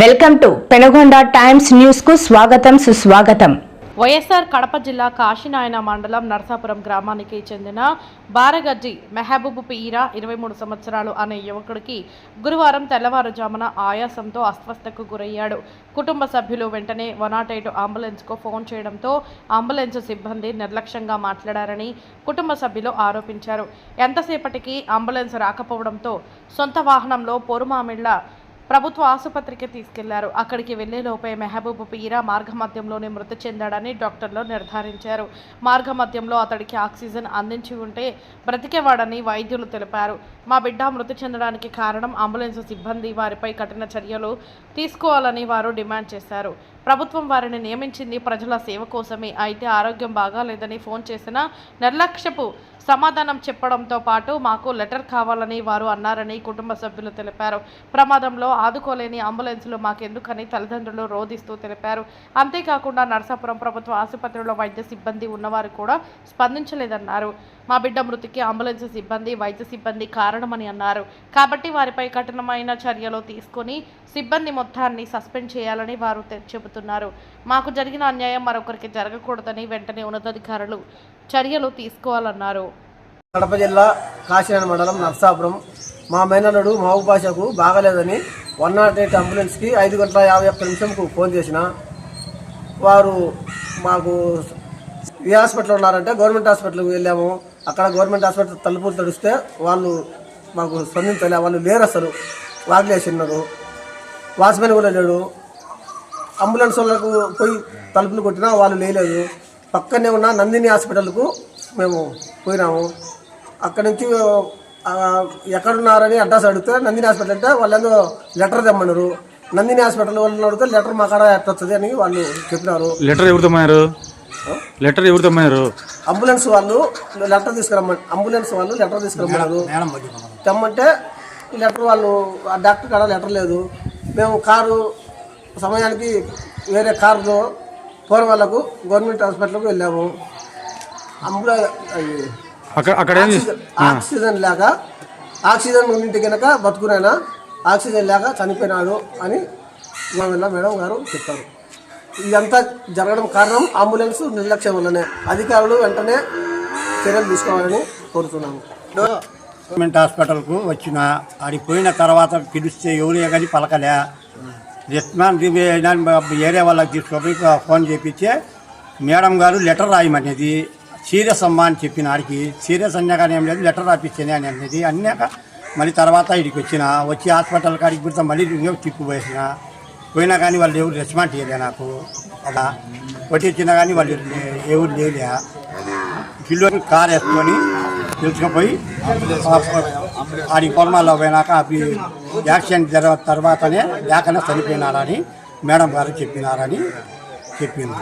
Welcome to Penagonda times న్యూస్కు స్వాగతం సుస్వాగతం. వైఎస్ఆర్ కడప జిల్లా కాశీనాయన మండలం నర్సాపురం గ్రామానికి చెందిన బారగజ్జి మెహబూబ్ పీరా ఇరవై మూడు సంవత్సరాలు అనే యువకుడికి గురువారం తెల్లవారుజామున ఆయాసంతో అస్వస్థకు గురయ్యాడు. కుటుంబ సభ్యులు వెంటనే వన్ నాట్ ఎయిట్ అంబులెన్స్కు ఫోన్ చేయడంతో అంబులెన్స్ సిబ్బంది నిర్లక్ష్యంగా మాట్లాడారని కుటుంబ సభ్యులు ఆరోపించారు. ఎంతసేపటికి అంబులెన్స్ రాకపోవడంతో సొంత వాహనంలో పొరుమామిళ్ళ ప్రభుత్వ ఆసుపత్రికి తీసుకెళ్ళారు. అక్కడికి వెళ్ళేలోపే మెహబూబ్ పీరా మార్గమధ్యంలోనే మృతి చెందాడని డాక్టర్లు నిర్ధారించారు. మార్గమధ్యంలో అతడికి ఆక్సిజన్ అందించి ఉంటే బ్రతికేవాడని వైద్యులు తెలిపారు. మా బిడ్డ మృతి చెందడానికి కారణం అంబులెన్స్ సిబ్బంది. వారిపై కఠిన చర్యలు తీసుకోవాలని వారు డిమాండ్ చేశారు. ప్రభుత్వం వారిని నియమించింది ప్రజల సేవ కోసమే. అయితే ఆరోగ్యం బాగాలేదని ఫోన్ చేసిన నిర్లక్ష్యపు సమాధానం చెప్పడంతో పాటు మాకు లెటర్ కావాలని వారు అన్నారని కుటుంబ సభ్యులు తెలిపారు. ప్రమాదంలో ఆదుకోలేని అంబులెన్సులు మాకెందుకని తల్లిదండ్రులు రోధిస్తూ తెలిపారు. అంతేకాకుండా నరసాపురం ప్రభుత్వ ఆసుపత్రిలో వైద్య సిబ్బంది ఉన్నవారు కూడా స్పందించలేదన్నారు. మా బిడ్డ మృతికి అంబులెన్స్ సిబ్బంది వైద్య సిబ్బంది కారణమని అన్నారు. కాబట్టి వారిపై కఠినమైన చర్యలు తీసుకొని సిబ్బంది మొత్తాన్ని సస్పెండ్ చేయాలని వారు తె- చెబుతున్నారు. మాకు జరిగిన అన్యాయం మరొకరికి జరగకూడదని వెంటనే ఉన్నతాధికారులు చర్యలు తీసుకోవాలన్నారు. కడప జిల్లా కాశీనారాయణ మండలం నర్సాపురం. మా మేనల్లుడు మా భాషకు బాగలేదని వన్ నాట్ ఎయిట్ అంబులెన్స్కి ఐదు గంటల యాభై ఒక్క నిమిషంకు ఫోన్ చేసిన. వారు మాకు ఏ హాస్పిటల్ ఉన్నారంటే గవర్నమెంట్ హాస్పిటల్కి వెళ్ళాము. అక్కడ గవర్నమెంట్ హాస్పిటల్ తలుపులు తడిస్తే వాళ్ళు మాకు స్పందించలే వాళ్ళు లేరు అసలు. వాగ్లేసినారు వాచ్మెన్ కూడా లేడు. అంబులెన్స్ వాళ్ళకు పోయి తలుపులు కొట్టినా వాళ్ళు లేలేదు. పక్కనే ఉన్న నందిని హాస్పిటల్కు మేము పోయినాము. అక్కడ నుంచి ఎక్కడున్నారని అడ్రస్ అడిగితే నందిని హాస్పిటల్ అంటే వాళ్ళు లెటర్ తెమ్మన్నారు. నందిని హాస్పిటల్ వాళ్ళని అడిగితే లెటర్ మా కాడ ఎట్లా వస్తుంది అని వాళ్ళు చెప్పినారు. లెటర్ ఎవరు తమ్మారు లెటర్ ఎవరు తమ్మారు అంబులెన్స్ వాళ్ళు లెటర్ తీసుకురమ్మని అంబులెన్స్ వాళ్ళు లెటర్ తీసుకురమ్మన్నారు. తెమ్మంటే లెటర్ వాళ్ళు ఆ డాక్టర్ కాడ లెటర్ లేదు. మేము కారు సమయానికి వేరే కారులో పోర్ వాళ్ళకు గవర్నమెంట్ హాస్పిటల్కి వెళ్ళాము. అంబులె అది అక్కడ అక్కడ ఏం చేసి- ఆక్సిజన్ లేక ఆక్సిజన్ ఉండింటి కనుక బతుకునైనా ఆక్సిజన్ లేక చనిపోయినాడు అని మా వెళ్ళ మేడం గారు చెప్పారు. ఇదంతా జరగడం కారణం అంబులెన్స్ నిర్లక్ష్యం వల్లనే. అధికారులు వెంటనే చర్యలు తీసుకోవాలని కోరుతున్నాము. గవర్నమెంట్ హాస్పిటల్కు వచ్చిన ఆడికి పోయిన తర్వాత పిలిస్తే ఎవరు కానీ పలకలే. రిస్మాన్ ఏరియా వాళ్ళకి తీసుకుపోయి ఫోన్ చేపించే మేడం గారు లెటర్ రాయమనేది. సీరియస్ అమ్మా అని చెప్పిన ఆడికి సీరియస్ అన్నా కానీ ఏం లేదు లెటర్ రాపించింది అని అనేది అన్నాక మళ్ళీ తర్వాత ఇడికి వచ్చిన వచ్చి హాస్పిటల్ కాడికి కూడా మళ్ళీ ఇంకో తిప్పు పోసిన. పోయినా కానీ వాళ్ళు ఎవరు రెస్పాండ్ చేయలే నాకు. అలా వచ్చి వచ్చినా కానీ వాళ్ళు ఎవరు లేలే. కిలో కార్ వేసుకొని పిలుచుకుపోయి ఆడి పొలమాల్లో పోయినాక అవి యాక్సిడెంట్ జరగ తర్వాతనే లేకనే చనిపోయినారని మేడం గారు చెప్పినారని చెప్పింది.